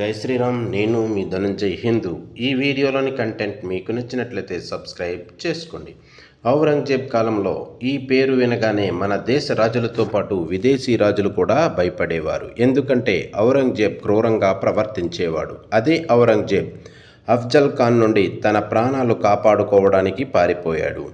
జై శ్రీరామ్ నేను మీ ధనంజయ్ హిందూ. ఈ వీడియోలోని కంటెంట్ మీకు నచ్చినట్లయితే సబ్స్క్రైబ్ చేసుకోండి. ఔరంగజేబ్ కాలంలో ఈ పేరు వినగానే మన దేశ రాజులతో పాటు విదేశీ రాజులు కూడా భయపడేవారు. ఎందుకంటే ఔరంగజేబ్ క్రూరంగా ప్రవర్తించేవాడు. అదే ఔరంగజేబ్ అఫ్జల్ ఖాన్ నుండి తన ప్రాణాలు కాపాడుకోవడానికి పారిపోయాడు.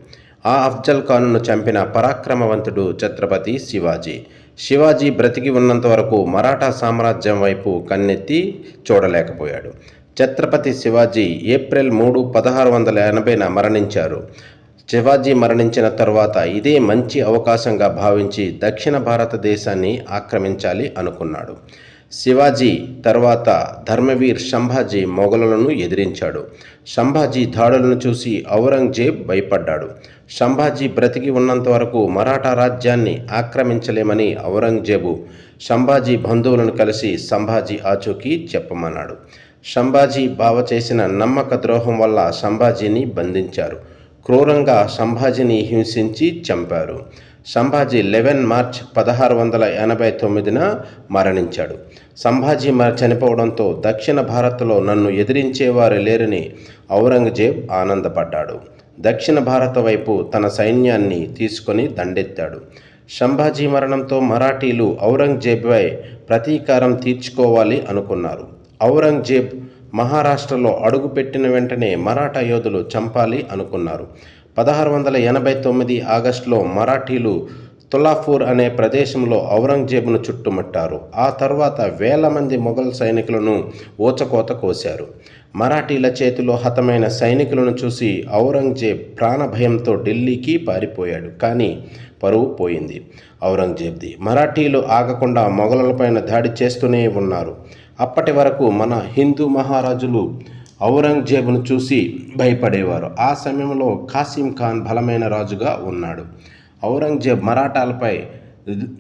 ఆ అఫ్జల్ ఖాన్ను చంపిన పరాక్రమవంతుడు ఛత్రపతి శివాజీ. శివాజీ బ్రతికి ఉన్నంత వరకు మరాఠా సామ్రాజ్యం వైపు కన్నెత్తి చూడలేకపోయాడు. ఛత్రపతి శివాజీ ఏప్రిల్ మూడు పదహారు వందల ఎనభైన మరణించారు. శివాజీ మరణించిన తర్వాత ఇదే మంచి అవకాశంగా భావించి దక్షిణ భారతదేశాన్ని ఆక్రమించాలి అనుకున్నాడు. శివాజీ తర్వాత ధర్మవీర్ సంభాజీ మొఘలులను ఎదిరించాడు. సంభాజీ దాడులను చూసి ఔరంగజేబ్ భయపడ్డాడు. సంభాజీ బ్రతికి ఉన్నంత వరకు మరాఠా రాజ్యాన్ని ఆక్రమించలేమని ఔరంగజేబు సంభాజీ బంధువులను కలిసి సంభాజీ ఆచూకీ చెప్పమన్నాడు. సంభాజీ బావ చేసిన నమ్మక ద్రోహం వల్ల సంభాజీని బంధించారు. క్రూరంగా సంభాజీని హింసించి చంపారు. సంభాజీ లెవెన్ మార్చ్ పదహారు వందల ఎనభై తొమ్మిదిన మరణించాడు. సంభాజీ మ చనిపోవడంతో దక్షిణ భారత్లో నన్ను ఎదిరించేవారు లేరని ఔరంగజేబ్ ఆనందపడ్డాడు. దక్షిణ భారత వైపు తన సైన్యాన్ని తీసుకొని దండెత్తాడు. సంభాజీ మరణంతో మరాఠీలు ఔరంగజేబ్పై ప్రతీకారం తీర్చుకోవాలి అనుకున్నారు. ఔరంగజేబ్ మహారాష్ట్రలో అడుగుపెట్టిన వెంటనే మరాఠా యోధులు చంపాలి అనుకున్నారు. పదహారు వందల ఎనభై తొమ్మిది ఆగస్టులో మరాఠీలు తులాఫూర్ అనే ప్రదేశంలో ఔరంగజేబును చుట్టుముట్టారు. ఆ తర్వాత వేల మంది మొఘల్ సైనికులను ఊచకోత కోశారు. మరాఠీల చేతిలో హతమైన సైనికులను చూసి ఔరంగజేబ్ ప్రాణభయంతో ఢిల్లీకి పారిపోయాడు. కానీ పరువు పోయింది. ఔరంగజేబ్ది మరాఠీలు ఆగకుండా మొఘలులపైన దాడి చేస్తూనే ఉన్నారు. అప్పటి వరకు మన హిందూ మహారాజులు ఔరంగజేబును చూసి భయపడేవారు. ఆ సమయంలో కాసిం ఖాన్ బలమైన రాజుగా ఉన్నాడు. ఔరంగజేబ్ మరాఠాలపై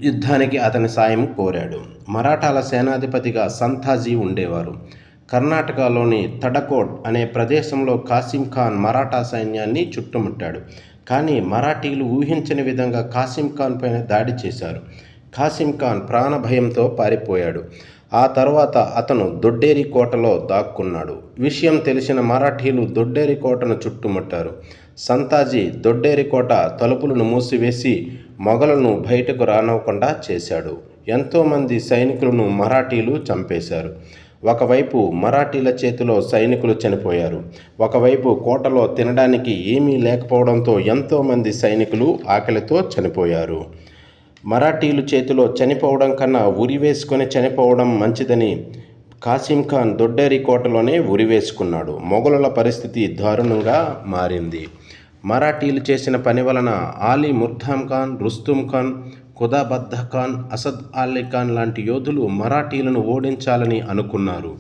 యుద్ధానికి అతని సాయం కోరాడు. మరాఠాల సేనాధిపతిగా సంతాజీ ఉండేవారు. కర్ణాటకలోని తడకోట్ అనే ప్రదేశంలో కాసిం ఖాన్ మరాఠా సైన్యాన్ని చుట్టుముట్టాడు. కానీ మరాఠీలు ఊహించని విధంగా కాసిం ఖాన్ పైన దాడి చేశారు. కాసిం ఖాన్ ప్రాణభయంతో పారిపోయాడు. ఆ తర్వాత అతను దొడ్డేరి కోటలో దాక్కున్నాడు. విషయం తెలిసిన మరాఠీలు దొడ్డేరి కోటను చుట్టుముట్టారు. సంతాజీ దొడ్డేరి కోట తలుపులను మూసివేసి మొఘలను బయటకు రానివ్వకుండా చేశాడు. ఎంతోమంది సైనికులను మరాఠీలు చంపేశారు. ఒకవైపు మరాఠీల చేతిలో సైనికులు చనిపోయారు. ఒకవైపు కోటలో తినడానికి ఏమీ లేకపోవడంతో ఎంతోమంది సైనికులు ఆకలితో చనిపోయారు. మరాఠీలు చేతిలో చనిపోవడం కన్నా ఉరి వేసుకొని చనిపోవడం మంచిదని కాసిం ఖాన్ దొడ్డేరి కోటలోనే ఉరివేసుకున్నాడు మొఘలుల పరిస్థితి దారుణంగా మారింది. మరాఠీలు చేసిన పని వలన ఆలీ ముర్ధాం ఖాన్ రుస్తుం ఖాన్ ఖుదాబద్ద ఖాన్ అసద్ అలీ ఖాన్ లాంటి యోధులు మరాఠీలను ఓడించాలని అనుకున్నారు.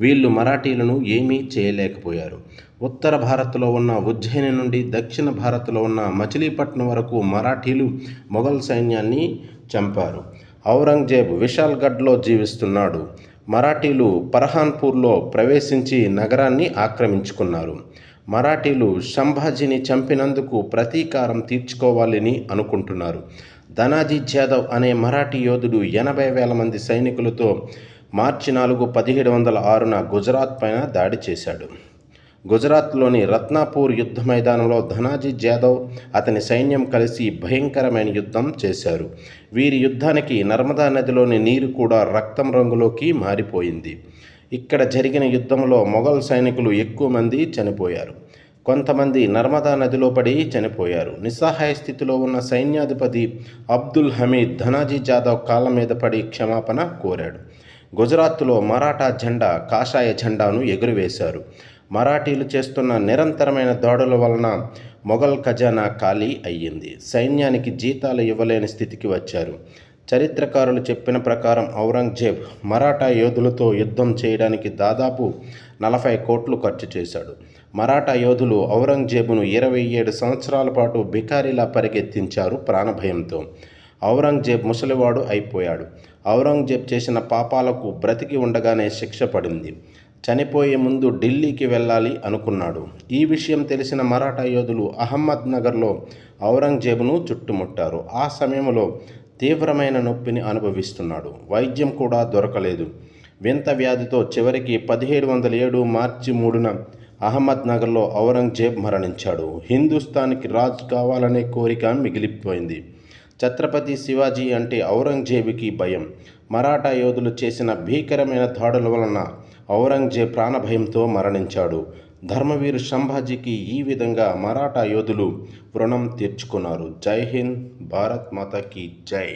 వీళ్ళు మరాఠీలను ఏమీ చేయలేకపోయారు. ఉత్తర భారత్లో ఉన్న ఉజ్జయిని నుండి దక్షిణ భారత్లో ఉన్న మచిలీపట్నం వరకు మరాఠీలు మొఘల్ సైన్యాన్ని చంపారు. ఔరంగజేబ్ విశాల్గఢ్లో జీవిస్తున్నాడు. మరాఠీలు పర్హాన్పూర్లో ప్రవేశించి నగరాన్ని ఆక్రమించుకున్నారు. మరాఠీలు సంభాజీని చంపినందుకు ప్రతీకారం తీర్చుకోవాలని అనుకుంటున్నారు. ధనాజీ జాదవ్ అనే మరాఠీ యోధుడు ఎనభై వేల మంది సైనికులతో మార్చి నాలుగు పదిహేడు వందల ఆరున గుజరాత్ పైన దాడి చేశాడు. గుజరాత్లోని రత్నాపూర్ యుద్ధ మైదానంలో ధనాజీ జాదవ్ అతని సైన్యం కలిసి భయంకరమైన యుద్ధం చేశారు. వీరి యుద్ధానికి నర్మదా నదిలోని నీరు కూడా రక్తం రంగులోకి మారిపోయింది. ఇక్కడ జరిగిన యుద్ధంలో మొఘల్ సైనికులు ఎక్కువ మంది చనిపోయారు. కొంతమంది నర్మదా నదిలో పడి చనిపోయారు. నిస్సహాయ స్థితిలో ఉన్న సైన్యాధిపతి అబ్దుల్ హమీద్ ధనాజీ జాదవ్ కాళ్ళ మీద పడి క్షమాపణ కోరాడు. గుజరాత్లో మరాఠా జెండా కాషాయ జెండాను ఎగురవేశారు. మరాఠీలు చేస్తున్న నిరంతరమైన దాడుల వలన మొఘల్ ఖజానా ఖాళీ అయ్యింది. సైన్యానికి జీతాలు ఇవ్వలేని స్థితికి వచ్చారు. చరిత్రకారులు చెప్పిన ప్రకారం ఔరంగజేబ్ మరాఠా యోధులతో యుద్ధం చేయడానికి దాదాపు నలభై కోట్లు ఖర్చు చేశాడు. మరాఠా యోధులు ఔరంగజేబును ఇరవై ఏడు సంవత్సరాల పాటు బికారిలా పరిగెత్తించారు ప్రాణభయంతో ఔరంగజేబ్ ముసలివాడు అయిపోయాడు. ఔరంగజేబ్ చేసిన పాపాలకు బ్రతికి ఉండగానే శిక్ష పడింది. చనిపోయే ముందు ఢిల్లీకి వెళ్ళాలి అనుకున్నాడు. ఈ విషయం తెలిసిన మరాఠా యోధులు అహ్మద్ నగర్లో ఔరంగజేబును చుట్టుముట్టారు. ఆ సమయంలో తీవ్రమైన నొప్పిని అనుభవిస్తున్నాడు. వైద్యం కూడా దొరకలేదు. వింత వ్యాధితో చివరికి పదిహేడు వందల ఏడు మార్చి మూడున అహ్మద్నగర్లో ఔరంగజేబ్ మరణించాడు. హిందుస్థాన్కి రాజు కావాలనే కోరిక మిగిలిపోయింది. ఛత్రపతి శివాజీ అంటే ఔరంగజేబుకి భయం. మరాఠా యోధులు చేసిన భీకరమైన దాడుల వలన ఔరంగజేబ్ ప్రాణభయంతో మరణించాడు. ధర్మవీరు సంభాజీకి ఈ విధంగా మరాఠా యోధులు రుణం తీర్చుకున్నారు. జై హింద్ భారత్ మాతాకి జై.